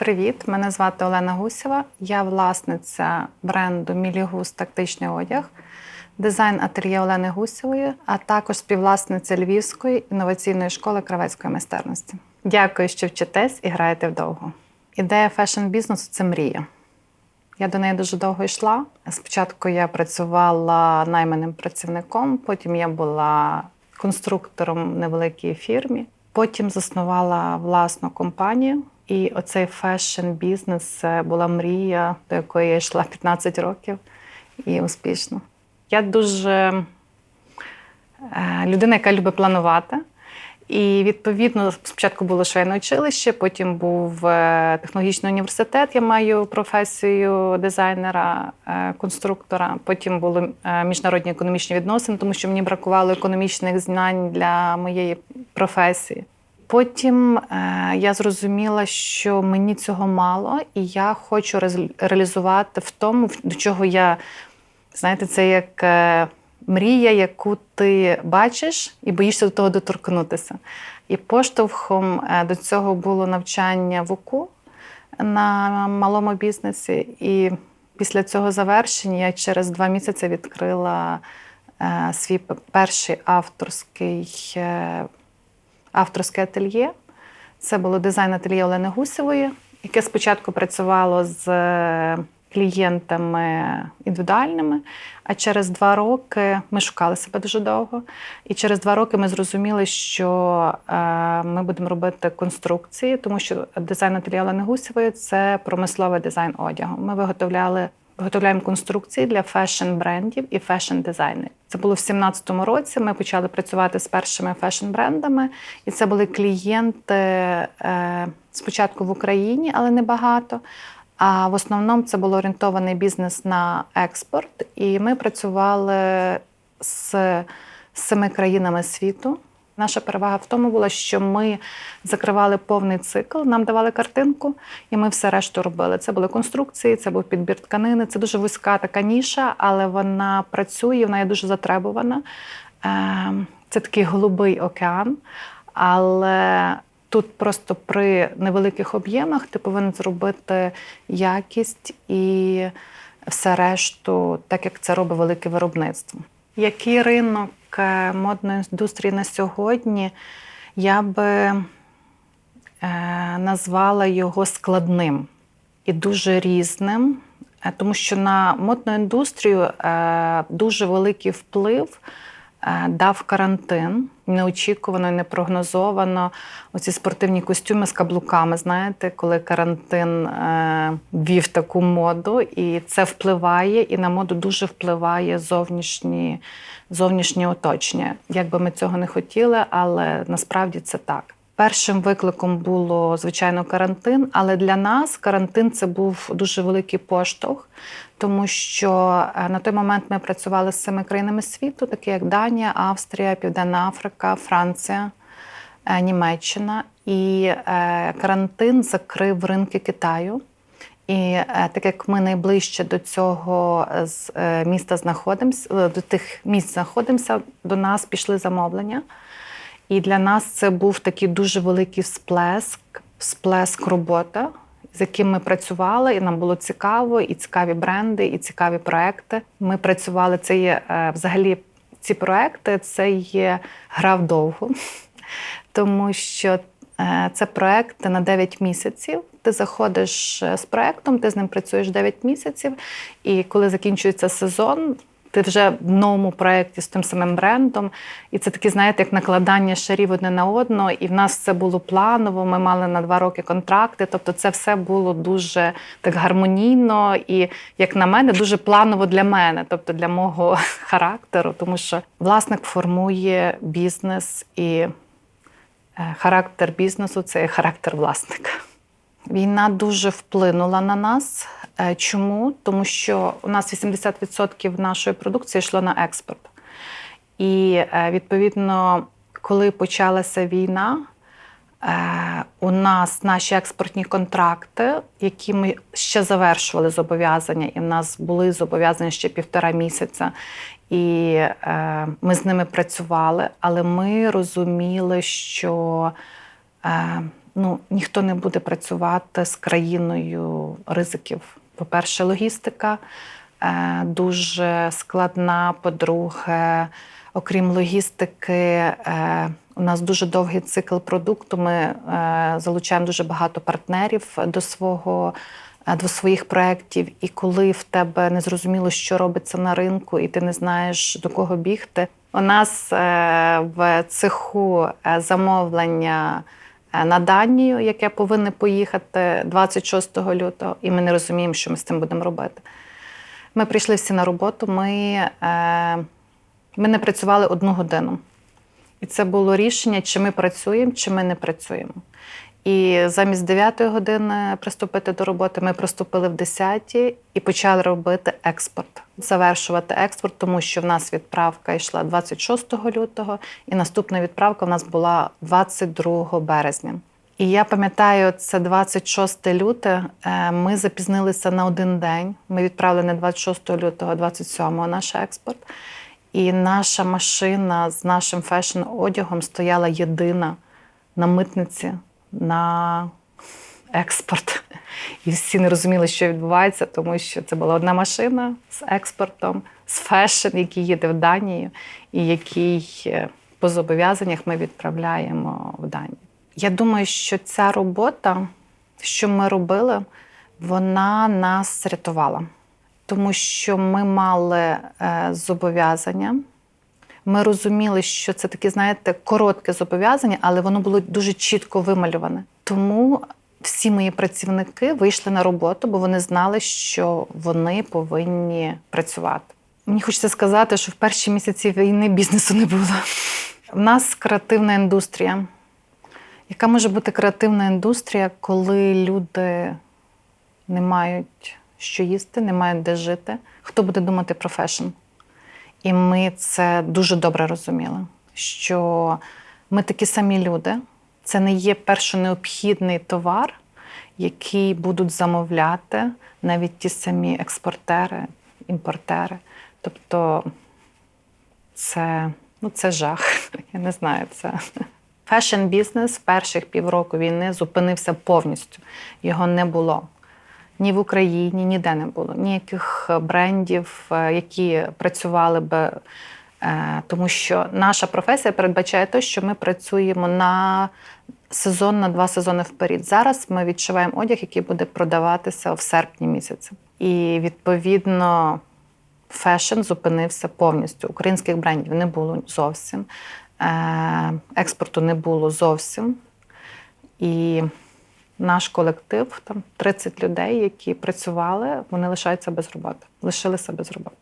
Привіт, мене звати Олена Гусєва. Я власниця бренду Мілігус Тактичний одяг, дизайн ательє Олени Гусєвої, а також співвласниця Львівської інноваційної школи кравецької майстерності. Дякую, що вчитесь і граєте вдовго. Ідея фешн-бізнесу це мрія. Я до неї дуже довго йшла. Спочатку я працювала найманим працівником, потім я була конструктором в невеликій фірмі. Потім заснувала власну компанію. І оцей фешн-бізнес це була мрія, до якої я йшла 15 років і успішно. Я дуже е, людина, яка любить планувати. І відповідно спочатку було швейне училище, потім був е, технологічний університет. Я маю професію дизайнера, е, конструктора. Потім були міжнародні економічні відносини, тому що мені бракувало економічних знань для моєї професії. Потім е, я зрозуміла, що мені цього мало, і я хочу реалізувати в тому, до чого я знаєте, це як е, мрія, яку ти бачиш і боїшся до того доторкнутися. І поштовхом е, до цього було навчання в УКУ на малому бізнесі. І після цього завершення я через два місяці відкрила свій перший авторський, авторське ательє. Це було дизайн ательє Олени Гусєвої, яке спочатку працювало з е, клієнтами індивідуальними. А через два роки ми шукали себе дуже довго. І через два роки ми зрозуміли, що е, ми будемо робити конструкції, тому що дизайн ательє Олени Гусєвої це промисловий дизайн одягу. Ми виготовляли. Виготовляємо конструкції для фешн-брендів і фешн-дизайнерів. Це було в 2017 році. Ми почали працювати з першими фешн-брендами, і це були клієнти е, спочатку в Україні, але не багато. А в основному це було орієнтований бізнес на експорт. І ми працювали з семи країнами світу. Наша перевага в тому була, що ми закривали повний цикл, нам давали картинку, і ми все решту робили. Це були конструкції, це був підбір тканини. Це дуже вузька така ніша, але вона працює, вона є дуже затребувана. Ем, Це такий голубий океан, але тут просто при невеликих об'ємах ти повинен зробити якість і все решту, так як це робить велике виробництво. Який ринок модної індустрії на сьогодні? Я би е, назвала його складним і дуже різним, е, тому що на модну індустрію е, дуже великий вплив е, дав карантин. Неочікувано і непрогнозовано. Оці спортивні костюми з каблуками, знаєте, коли карантин е, ввів таку моду, і це впливає, і на моду дуже впливає зовнішні, зовнішнє оточення. Як би ми цього не хотіли, але насправді це так. Першим викликом було звичайно карантин, але для нас карантин це був дуже великий поштовх, тому що е, на той момент ми працювали з цими країнами світу, такі як Данія, Австрія, Південна Африка, Франція, е, Німеччина. І е, карантин закрив ринки Китаю. І е, так як ми найближче до цього е, з е, міста знаходимося, до тих місць знаходимося, до нас пішли замовлення. І для нас це був такий дуже великий всплеск, всплеск роботи, з яким ми працювали, і нам було цікаво, і цікаві бренди, і цікаві проекти. Ми працювали. Це є взагалі ці проекти, це є гра вдовго, тому що це проекти на 9 місяців. Ти заходиш е, з проектом, ти з ним працюєш 9 місяців, і коли закінчується сезон, ти вже в новому проєкті з тим самим брендом. І це такі, знаєте, як накладання шарів одне на одного. І в нас це було планово. Ми мали на два роки контракти. Тобто, це все було дуже так гармонійно і, як на мене, дуже планово для мене, тобто для мого характеру, тому що власник формує бізнес і е, характер бізнесу це характер власника. Війна дуже вплинула на нас. Е, Чому? Тому що у нас 80% нашої продукції йшло на експорт. І е, відповідно, коли почалася війна, е, у нас наші експортні контракти, які ми ще завершували зобов'язання, і в нас були зобов'язання ще півтора місяця, і ми з ними працювали, але ми розуміли, що ну, ніхто не буде працювати з країною ризиків. По-перше, логістика е, дуже складна. По-друге, окрім логістики, е, у нас дуже довгий цикл продукту. Ми е, залучаємо дуже багато партнерів до свого. До своїх проєктів, і коли в тебе не зрозуміло, що робиться на ринку, і ти не знаєш до кого бігти. У нас в цеху замовлення на Данію, яке повинне поїхати 26 лютого, і ми не розуміємо, що ми з цим будемо робити. Ми прийшли всі на роботу. Ми, е, ми не працювали одну годину. І це було рішення, чи ми працюємо, чи ми не працюємо. І замість 9 години приступити до роботи, ми приступили в 10 і почали робити експорт, завершувати експорт, тому що в нас відправка йшла 26 лютого, і наступна відправка в нас була 22 березня. І я пам'ятаю, це 26 люте. е, Ми запізнилися на один день. Ми відправили не 26 лютого, а 27 наш експорт. І наша машина з нашим фешн-одягом стояла єдина на митниці на експорт. І всі не розуміли, що відбувається, тому що це була одна машина з експортом, з фешн, який їде в Данію, і який е, по зобов'язаннях ми відправляємо в Данію. Я думаю, що ця робота, що ми робили, вона нас рятувала, тому що ми мали е, зобов'язання. Ми розуміли, що це таке, знаєте, коротке зобов'язання, але воно було дуже чітко вималюване. Тому всі мої працівники вийшли на роботу, бо вони знали, що вони повинні працювати. Мені хочеться сказати, що в перші місяці війни бізнесу не було. У нас креативна індустрія. Яка може бути креативна індустрія, коли люди не мають що їсти, не мають де жити? Хто буде думати про фешн? І ми це дуже добре розуміли, що ми такі самі люди. Це не є першонеобхідний товар, який будуть замовляти навіть ті самі експортери, імпортери. Тобто це, ну, це жах. Я не знаю. Це фешн-бізнес перших півроку війни зупинився повністю. Його не було. Ні в Україні, ніде не було. Ніяких брендів, е, які працювали би. Е, Тому що наша професія передбачає те, що ми працюємо на сезон, на два сезони вперед. Зараз ми відшиваємо одяг, який буде продаватися в серпні місяці. І відповідно фешн зупинився повністю. Українських брендів не було зовсім, Е, експорту не було зовсім. І наш колектив, там 30 людей, які працювали, вони лишаються без роботи, лишилися без роботи.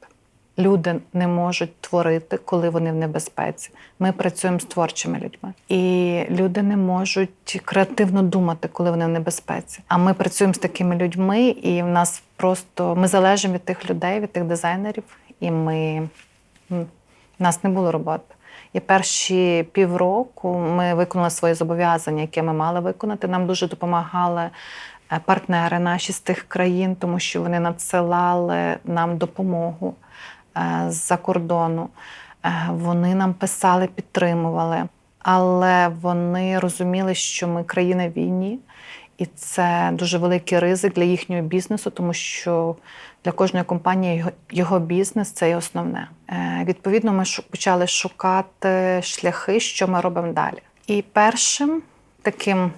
Люди не можуть творити, коли вони в небезпеці. Ми працюємо з творчими людьми. І люди не можуть креативно думати, коли вони в небезпеці. А ми працюємо з такими людьми, і в нас просто ми залежимо від тих людей, від тих дизайнерів, і ми в нас не було роботи. І перші півроку ми виконали свої зобов'язання, які ми мали виконати. Нам дуже допомагали е, партнери наші з тих країн, тому що вони надсилали нам допомогу е, з-за кордону. Е, Вони нам писали, підтримували, але вони розуміли, що ми країна війні, і це дуже великий ризик для їхнього бізнесу, тому що для кожної компанії його, бізнес це є основне. Е, Відповідно, ми почали шукати шляхи, що ми робимо далі. І першим таким,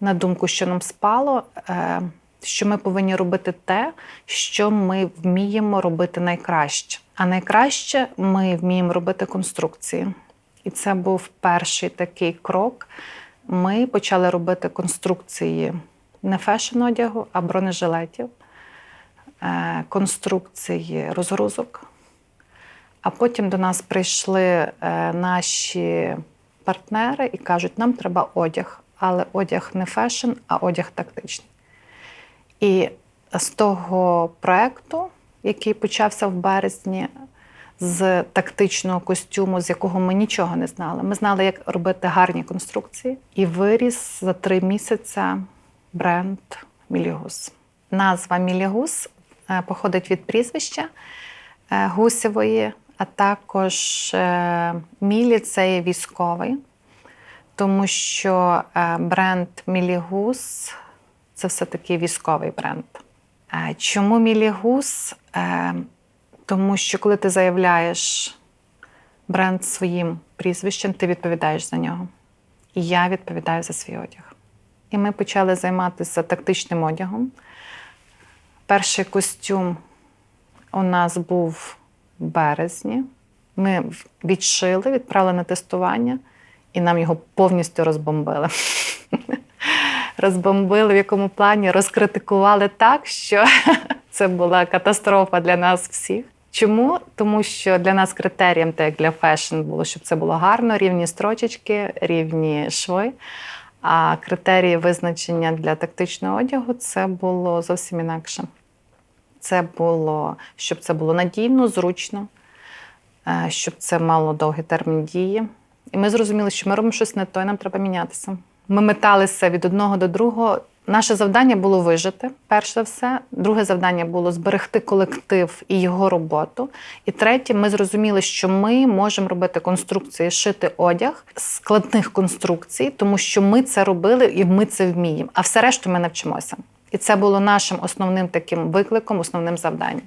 на думку, що нам спало, е, що ми повинні робити те, що ми вміємо робити найкраще. А найкраще ми вміємо робити конструкції. І це був перший такий крок. Ми почали робити конструкції не фешн одягу, а бронежилетів, конструкції розгрузок. А потім до нас прийшли е, наші партнери і кажуть, нам треба одяг, але одяг не фешн, а одяг тактичний. І з того проекту, який почався в березні, з тактичного костюму, з якого ми нічого не знали. Ми знали, як робити гарні конструкції, і виріс за три місяці бренд Мілігус. Назва Мілігус е, походить від прізвища е, Гусєвої, а також е, Мілі це є військовий. тому що е, бренд Мілігус це все-таки військовий бренд. Е, Чому Мілігус? Е, Тому що коли ти заявляєш бренд своїм прізвищем, ти відповідаєш за нього. І я відповідаю за свій одяг. І ми почали займатися тактичним одягом. Перший костюм у нас був в березні. Ми відшили, відправили на тестування, і нам його повністю розбомбили. Розбомбили в якому плані, розкритикували так, що це була катастрофа для нас всіх. Чому? Тому що для нас критерієм, так як для фешн, було, щоб це було гарно, рівні строчечки, рівні шви. А критерії визначення для тактичного одягу це було зовсім інакше. Це було, щоб це було надійно, зручно, е, щоб це мало довгий термін дії. І ми зрозуміли, що ми робимо щось не то, і нам треба мінятися. Ми металися від одного до другого. Наше завдання було вижити, перш за все. Друге завдання було зберегти колектив і його роботу. І третє, ми зрозуміли, що ми можемо робити конструкції, шити одяг складних конструкцій, тому що ми це робили і ми це вміємо. А все решту ми навчимося. І це було нашим основним таким викликом, основним завданням.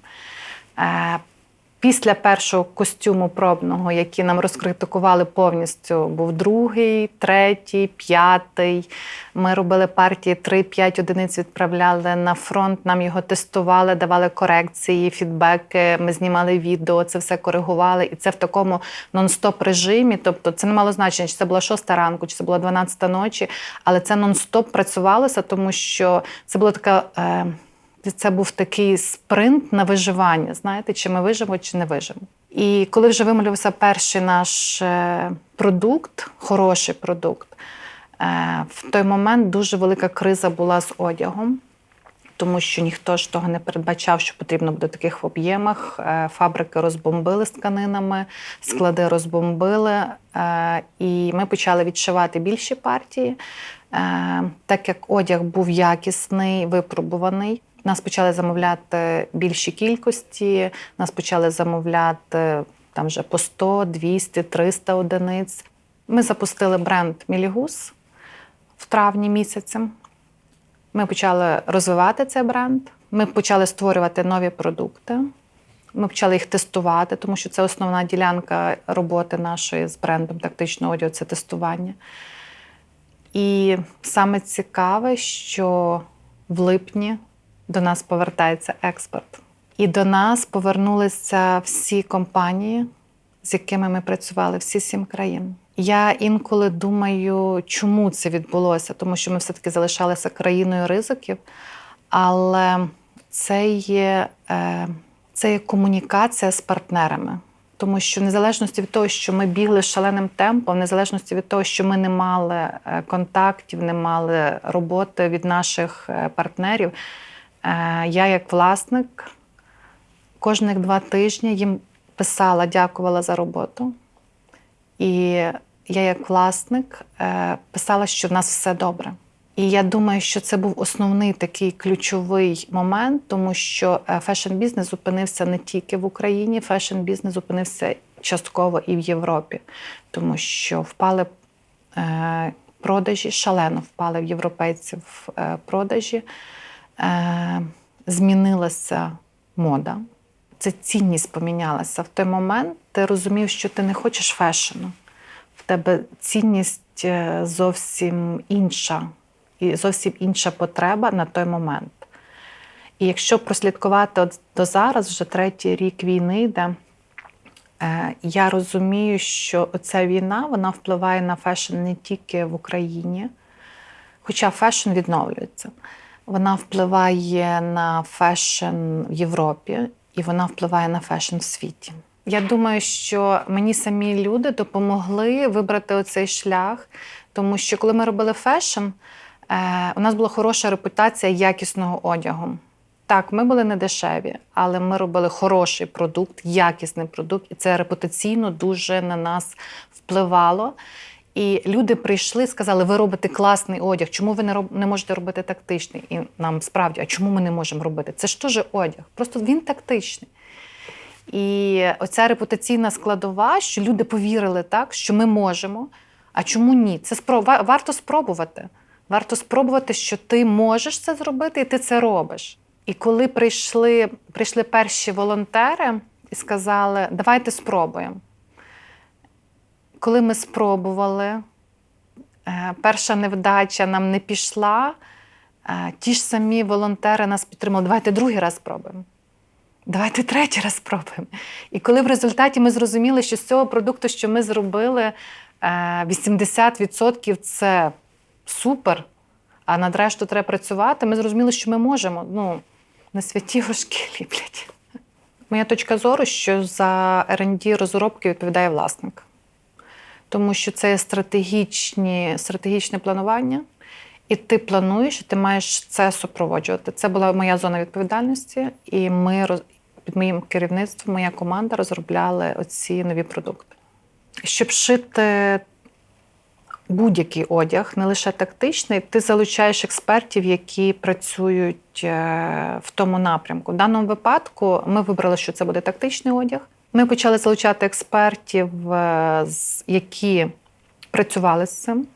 Після першого костюму пробного, який нам розкритикували повністю, був другий, третій, п'ятий. Ми робили партії 3-5 одиниць, відправляли на фронт. Нам його тестували, давали корекції, фідбеки. Ми знімали відео, це все коригували. І це в такому нон-стоп режимі. Тобто, це не мало значення, чи це була 6 ранку, чи це була 12 ночі, але це нон-стоп працювалося, тому що це була така. Е, це був такий спринт на виживання. Знаєте, чи ми виживемо, чи не виживемо. І коли вже вималювався перший наш е, продукт, хороший продукт, е, в той момент дуже велика криза була з одягом, тому що ніхто ж того не передбачав, що потрібно буде в таких об'ємах. Е, Фабрики розбомбили з тканинами, склади розбомбили, і ми почали відшивати більші партії. Так як одяг був якісний, випробуваний. Нас почали замовляти більші кількості, нас почали замовляти там вже по 100, 200, 300 одиниць. Ми запустили бренд Мілігус в травні місяці. Ми почали розвивати цей бренд. Ми почали створювати нові продукти. Ми почали їх тестувати, тому що це основна ділянка роботи нашої з брендом тактичного одягу це тестування. І саме цікаве, що в липні до нас повертається експорт. І до нас повернулися всі компанії, з якими ми працювали, всі сім країн. Я інколи думаю, чому це відбулося, тому що ми все-таки залишалися країною ризиків, але це є, е, це є комунікація з партнерами. Тому що в незалежності від того, що ми бігли шаленим темпом, в незалежності від того, що ми не мали е, контактів, не мали роботи від наших е, партнерів, я, як власник, кожних два тижні їм писала, дякувала за роботу. І я, як власник, е, писала, що в нас все добре. І я думаю, що це був основний такий ключовий момент, тому що е, фешн-бізнес зупинився не тільки в Україні, фешн-бізнес зупинився частково і в Європі, тому що впали е, продажі, шалено впали в європейців продажі е, змінилася мода. Це цінність помінялася. В той момент ти розумів, що ти не хочеш фешену. В тебе цінність е, зовсім інша, і зовсім інша потреба на той момент. І якщо прослідкувати от до зараз, вже третій рік війни йде, е, я розумію, що ця війна вона впливає на фешн не тільки в Україні, хоча фешн відновлюється. Вона впливає на фешн в Європі і вона впливає на фешн в світі. Я думаю, що мені самі люди допомогли вибрати оцей шлях, тому що коли ми робили фешн, е, у нас була хороша репутація якісного одягу. Так, ми були не дешеві, але ми робили хороший продукт, якісний продукт, і це репутаційно дуже на нас впливало. І люди прийшли, сказали, ви робите класний одяг, чому ви не роб... не можете робити тактичний? І нам справді, а чому ми не можемо робити? Це ж теж одяг, просто він тактичний. І оця репутаційна складова, що люди повірили так, що ми можемо. А чому ні? Це спро... варто спробувати. Варто спробувати, що ти можеш це зробити, і ти це робиш. І коли прийшли, прийшли перші волонтери і сказали, давайте спробуємо. Коли ми спробували, е, перша невдача нам не пішла, е, ті ж самі волонтери нас підтримали, давайте другий раз спробуємо. Давайте третій раз спробуємо. І коли в результаті ми зрозуміли, що з цього продукту, що ми зробили, е, 80% це супер, а над решту треба працювати, ми зрозуміли, що ми можемо. Ну, на святі важкі ліплять. Моя точка зору, що за R&D розробки відповідає власник. Тому що це стратегічні, стратегічне планування, і ти плануєш, і ти маєш це супроводжувати. Це була моя зона відповідальності, і ми під моїм керівництвом, моя команда розробляли оці нові продукти. Щоб шити будь-який одяг, не лише тактичний, ти залучаєш експертів, які працюють е, в тому напрямку. В даному випадку ми вибрали, що це буде тактичний одяг. Ми почали залучати експертів, е, які працювали з цим.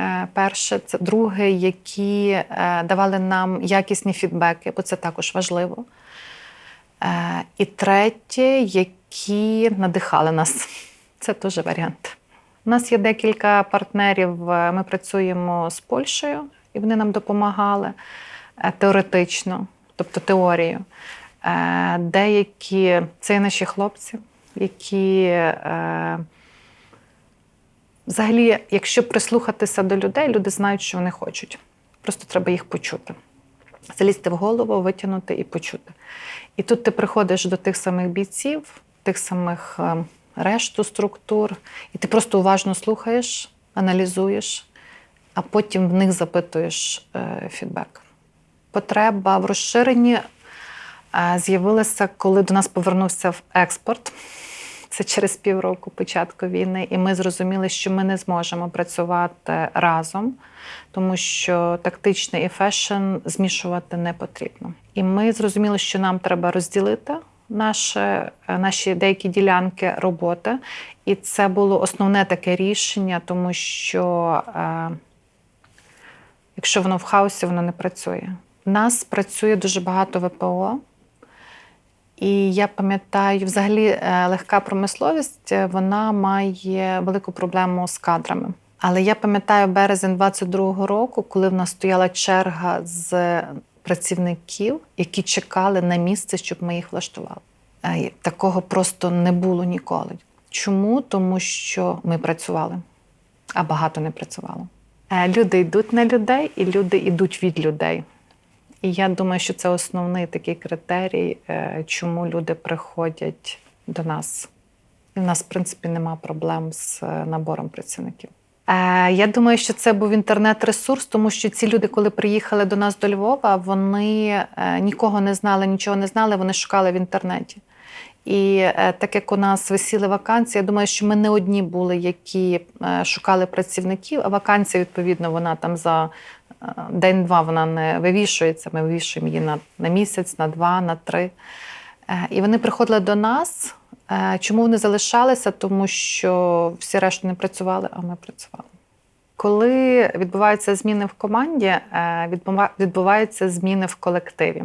Е, Перше, це друге, які е, давали нам якісні фідбеки, бо це також важливо. І третє, які надихали нас. Це теж варіант. У нас є декілька партнерів. Ми працюємо з Польщею, і вони нам допомагали теоретично, тобто теорію. Е, Деякі це наші хлопці, які е, взагалі, якщо прислухатися до людей, люди знають, що вони хочуть. Просто треба їх почути. Залізти в голову, витягнути і почути. І тут ти приходиш до тих самих бійців, тих самих е, решту структур, і ти просто уважно слухаєш, аналізуєш, а потім в них запитуєш фідбек. Потреба в розширенні з'явилася, коли до нас повернувся в експорт. Це через півроку початку війни, і ми зрозуміли, що ми не зможемо працювати разом, тому що тактичний і фешн змішувати не потрібно. І ми зрозуміли, що нам треба розділити наші, наші деякі ділянки роботи. І це було основне таке рішення, тому що е, якщо воно в хаосі, воно не працює. У нас працює дуже багато ВПО. І я пам'ятаю, взагалі е, легка промисловість е, вона має велику проблему з кадрами. Але я пам'ятаю березень 22-го року, коли в нас стояла черга з працівників, які чекали на місце, щоб ми їх влаштували. Е, Такого просто не було ніколи. Чому? Тому що ми працювали, а багато не працювало. Люди йдуть на людей, і люди йдуть від людей. І я думаю, що це основний такий критерій, е, чому люди приходять до нас. І в нас, в принципі, нема проблем з е, набором працівників. Е, Я думаю, що це був інтернет-ресурс, тому що ці люди, коли приїхали до нас до Львова, вони нікого не знали, нічого не знали, вони шукали в інтернеті. І так як у нас висіли вакансії, я думаю, що ми не одні були, які шукали працівників, а вакансія, відповідно, вона там за день-два вона не вивішується. Ми вивішуємо її на, на місяць, на два, на три. Е, І вони приходили до нас. Е, Чому вони залишалися? Тому що всі решта не працювали, а ми працювали. Коли відбуваються зміни в команді, е, відбуваються зміни в колективі.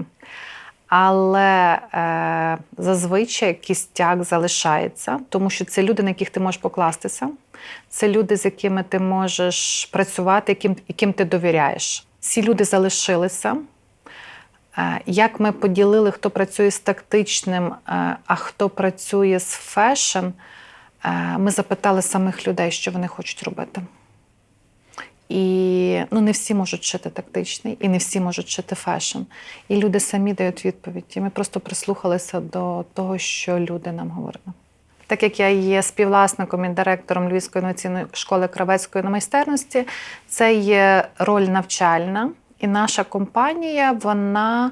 Але е, зазвичай кістяк залишається, тому що це люди, на яких ти можеш покластися. Це люди, з якими ти можеш працювати, яким, яким ти довіряєш. Ці люди залишилися. Е, Як ми поділили, хто працює з тактичним, е, а хто працює з фешн, е, ми запитали самих людей, що вони хочуть робити. І ну, не всі можуть шити тактичний, і не всі можуть шити фешн. І люди самі дають відповідь. І ми просто прислухалися до того, що люди нам говорили. Так як я є співвласником і директором Львівської інноваційної школи кравецької на майстерності, це є роль навчальна, і наша компанія вона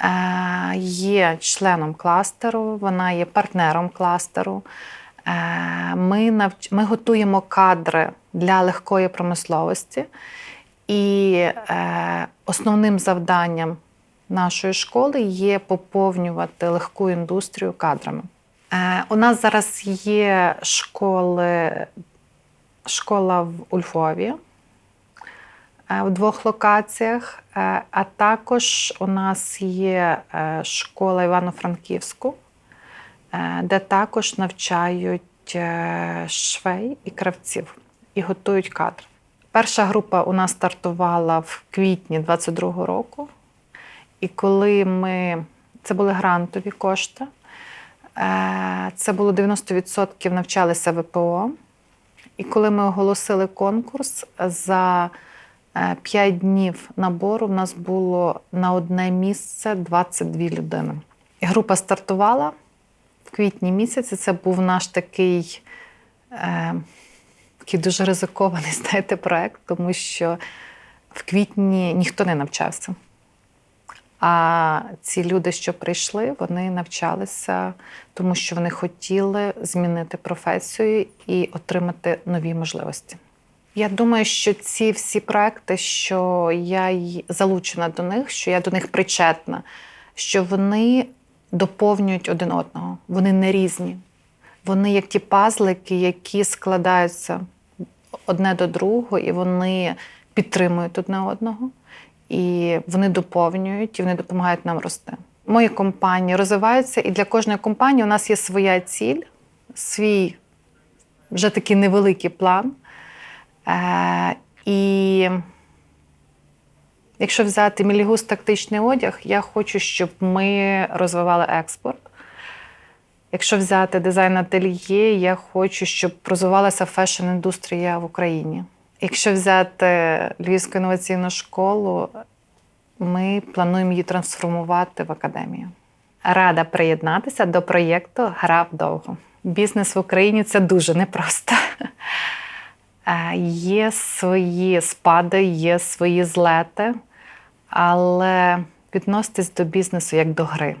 е, є членом кластеру, вона є партнером кластеру. Е, Ми, навч... ми готуємо кадри для легкої промисловості, і е, основним завданням нашої школи є поповнювати легку індустрію кадрами. Е, У нас зараз є школи школа в у Львові е, в двох локаціях, Е, а також у нас є е, школа Івано-Франківську, е, де також навчають е, швей і кравців і готують кадр. Перша група у нас стартувала в квітні 22-го року. І коли ми це були грантові кошти, е, це було 90% навчалися ВПО. І коли ми оголосили конкурс, за 5 днів набору в нас було на одне місце 22 людини. І група стартувала в квітні місяці. Це був наш такий, е, такий дуже ризикований знаєте, проект, тому що в квітні ніхто не навчався. А ці люди, що прийшли, вони навчалися, тому що вони хотіли змінити професію і отримати нові можливості. Я думаю, що ці всі проекти, що я й залучена до них, що я до них причетна, що вони доповнюють один одного, вони не різні. Вони як ті пазлики, які складаються одне до другого, і вони підтримують одне одного, і вони доповнюють, і вони допомагають нам рости. Мої компанії розвиваються, і для кожної компанії у нас є своя ціль, свій вже такий невеликий план. Е, і якщо взяти Мілігус тактичний одяг, я хочу, щоб ми розвивали експорт. Якщо взяти дизайн ательє, я хочу, щоб розвивалася фешн-індустрія в Україні. Якщо взяти Львівську інноваційну школу, ми плануємо її трансформувати в академію. Рада приєднатися до проєкту Гра вдовго. Бізнес в Україні це дуже непросто. Е, Є свої спади, є свої злети, але відноситись до бізнесу як до гри.